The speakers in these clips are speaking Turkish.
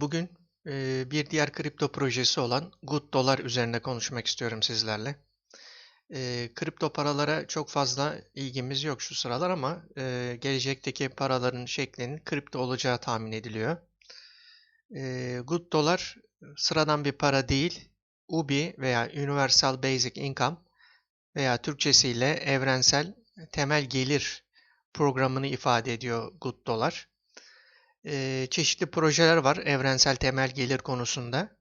Bugün eee, bir diğer kripto projesi olan Good Dollar üzerine konuşmak istiyorum sizlerle. Eee, kripto paralara çok fazla ilgimiz yok şu sıralar ama eee, gelecekteki paraların şeklinin kripto olacağı tahmin ediliyor. Eee, Good Dollar sıradan bir para değil, UBI veya Universal Basic Income veya Türkçesiyle evrensel temel gelir programını ifade ediyor Good Dollar. Eee, çeşitli projeler var evrensel temel gelir konusunda.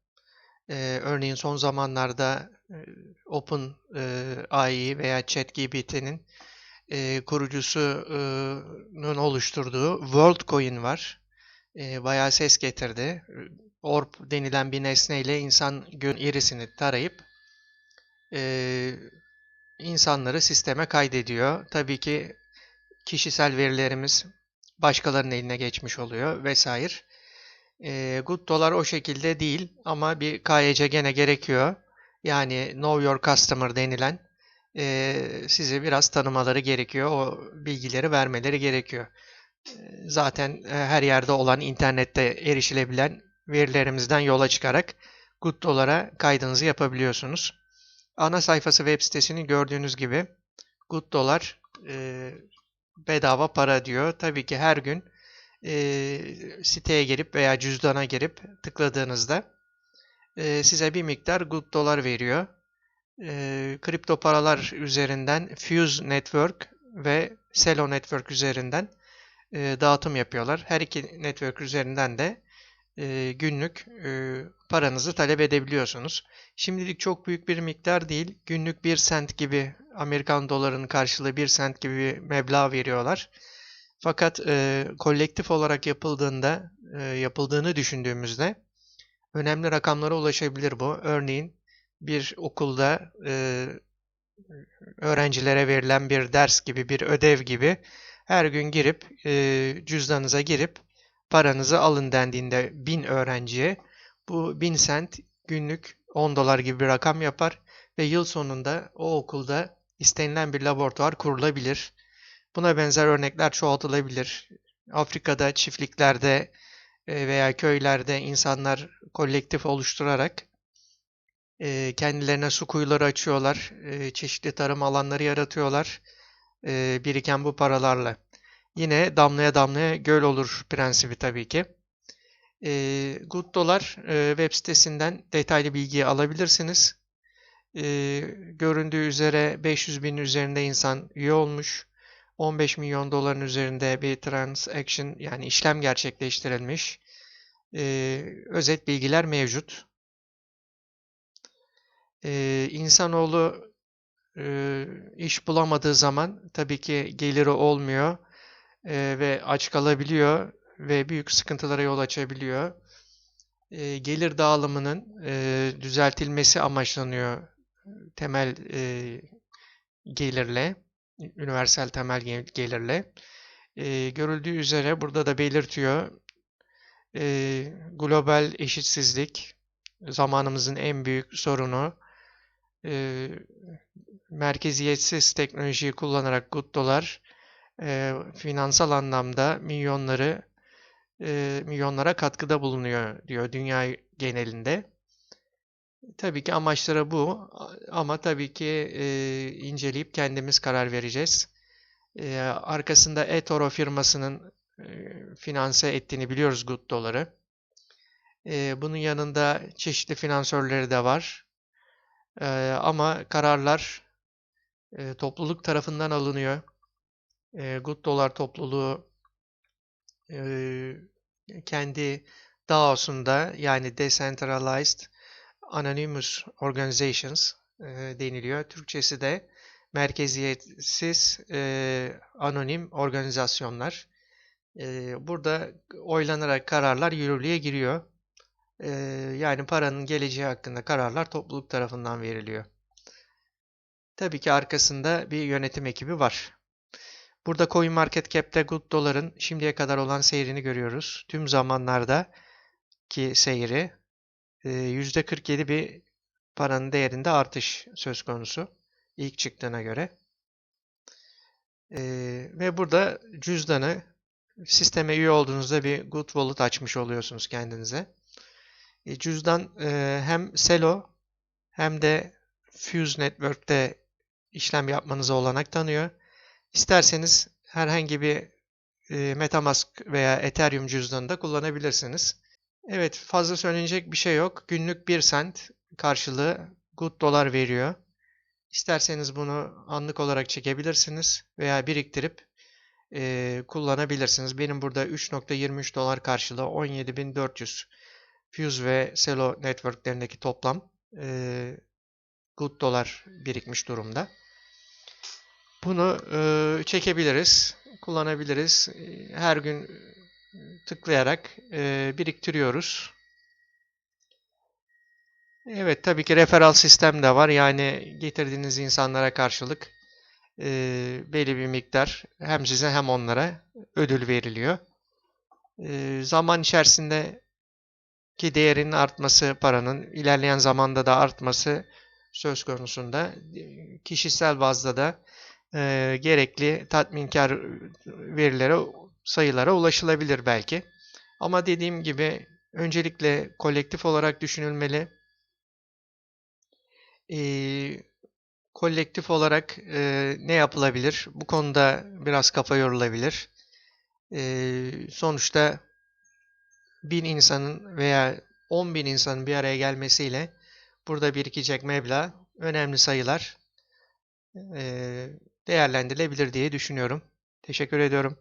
Eee, örneğin son zamanlarda e, OpenAI veya ChatGPT'nin e, kurucusunun oluşturduğu WorldCoin var. E, bayağı ses getirdi. Orb denilen bir nesneyle insan gön irisini tarayıp e, insanları sisteme kaydediyor. Tabii ki kişisel verilerimiz başkalarının eline geçmiş oluyor vesaire. E, good dolar o şekilde değil ama bir KYC gene gerekiyor. Yani Know Your Customer denilen e, sizi biraz tanımaları gerekiyor. O bilgileri vermeleri gerekiyor. E, Zaten e, her yerde olan internette erişilebilen verilerimizden yola çıkarak Good Dolar'a kaydınızı yapabiliyorsunuz. Ana sayfası web sitesini gördüğünüz gibi Good Dolar e, bedava para diyor. Tabii ki her gün e, siteye girip veya cüzdana girip tıkladığınızda e, size bir miktar good dolar veriyor. E, kripto paralar üzerinden Fuse Network ve Celo Network üzerinden e, dağıtım yapıyorlar. Her iki network üzerinden de e, günlük e, paranızı talep edebiliyorsunuz. Şimdilik çok büyük bir miktar değil. Günlük 1 sent gibi Amerikan dolarının karşılığı 1 sent gibi bir meblağ veriyorlar. Fakat e, kolektif olarak yapıldığında, e, yapıldığını düşündüğümüzde önemli rakamlara ulaşabilir bu. Örneğin bir okulda e, öğrencilere verilen bir ders gibi, bir ödev gibi her gün girip e, cüzdanınıza girip paranızı alın dendiğinde 1000 öğrenciye bu 1000 sent günlük 10 dolar gibi bir rakam yapar ve yıl sonunda o okulda istenilen bir laboratuvar kurulabilir. Buna benzer örnekler çoğaltılabilir. Afrika'da çiftliklerde e, veya köylerde insanlar kolektif oluşturarak e, kendilerine su kuyuları açıyorlar, e, çeşitli tarım alanları yaratıyorlar biriken bu paralarla. Yine damlaya damlaya göl olur prensibi tabii ki. Good Dollar e, web sitesinden detaylı bilgiyi alabilirsiniz. E, göründüğü üzere 500 bin üzerinde insan üye olmuş. 15 milyon doların üzerinde bir transaction yani işlem gerçekleştirilmiş. E, özet bilgiler mevcut. E, insanoğlu e, iş bulamadığı zaman tabii ki geliri olmuyor e, ve aç kalabiliyor ve büyük sıkıntılara yol açabiliyor. E, gelir dağılımının e, düzeltilmesi amaçlanıyor temel e, gelirle, universal temel gel- gelirle. E, görüldüğü üzere burada da belirtiyor e, global eşitsizlik zamanımızın en büyük sorunu. E, merkeziyetsiz teknolojiyi kullanarak good dolar e, finansal anlamda milyonları e, milyonlara katkıda bulunuyor diyor dünya genelinde. Tabii ki amaçları bu ama tabii ki e, inceleyip kendimiz karar vereceğiz. E, arkasında eToro firmasının e, finanse ettiğini biliyoruz Good Dolar'ı. E, bunun yanında çeşitli finansörleri de var. E, ama kararlar e, topluluk tarafından alınıyor. E, Good Dollar topluluğu e, kendi DAO'sunda yani Decentralized Anonymous Organizations e, deniliyor. Türkçesi de merkeziyetsiz e, anonim organizasyonlar. E, burada oylanarak kararlar yürürlüğe giriyor. E, yani paranın geleceği hakkında kararlar topluluk tarafından veriliyor. Tabii ki arkasında bir yönetim ekibi var. Burada CoinMarketCap'te Good Dollar'ın şimdiye kadar olan seyrini görüyoruz. Tüm zamanlarda ki seyri %47 bir paranın değerinde artış söz konusu ilk çıktığına göre. Ve burada cüzdanı sisteme üye olduğunuzda bir Good Wallet açmış oluyorsunuz kendinize. E, cüzdan hem Selo hem de Fuse Network'te işlem yapmanıza olanak tanıyor. İsterseniz herhangi bir Metamask veya Ethereum cüzdanı da kullanabilirsiniz. Evet, fazla söylenecek bir şey yok. Günlük 1 sent karşılığı good dolar veriyor. İsterseniz bunu anlık olarak çekebilirsiniz veya biriktirip e, kullanabilirsiniz. Benim burada 3.23 dolar karşılığı 17.400 Fuse ve Celo networklerindeki toplam e, good dolar birikmiş durumda. Bunu e, çekebiliriz, kullanabiliriz. E, her gün tıklayarak e, biriktiriyoruz. Evet, tabii ki referral sistem de var. Yani getirdiğiniz insanlara karşılık e, belli bir miktar hem size hem onlara ödül veriliyor. E, zaman içerisinde ki değerinin artması, paranın ilerleyen zamanda da artması söz konusunda kişisel bazda da e, gerekli tatminkar verilere, sayılara ulaşılabilir belki. Ama dediğim gibi öncelikle kolektif olarak düşünülmeli. E, kolektif olarak e, ne yapılabilir? Bu konuda biraz kafa yorulabilir. E, sonuçta bin insanın veya on bin insanın bir araya gelmesiyle burada birikecek meblağ önemli sayılar e, değerlendirilebilir diye düşünüyorum. Teşekkür ediyorum.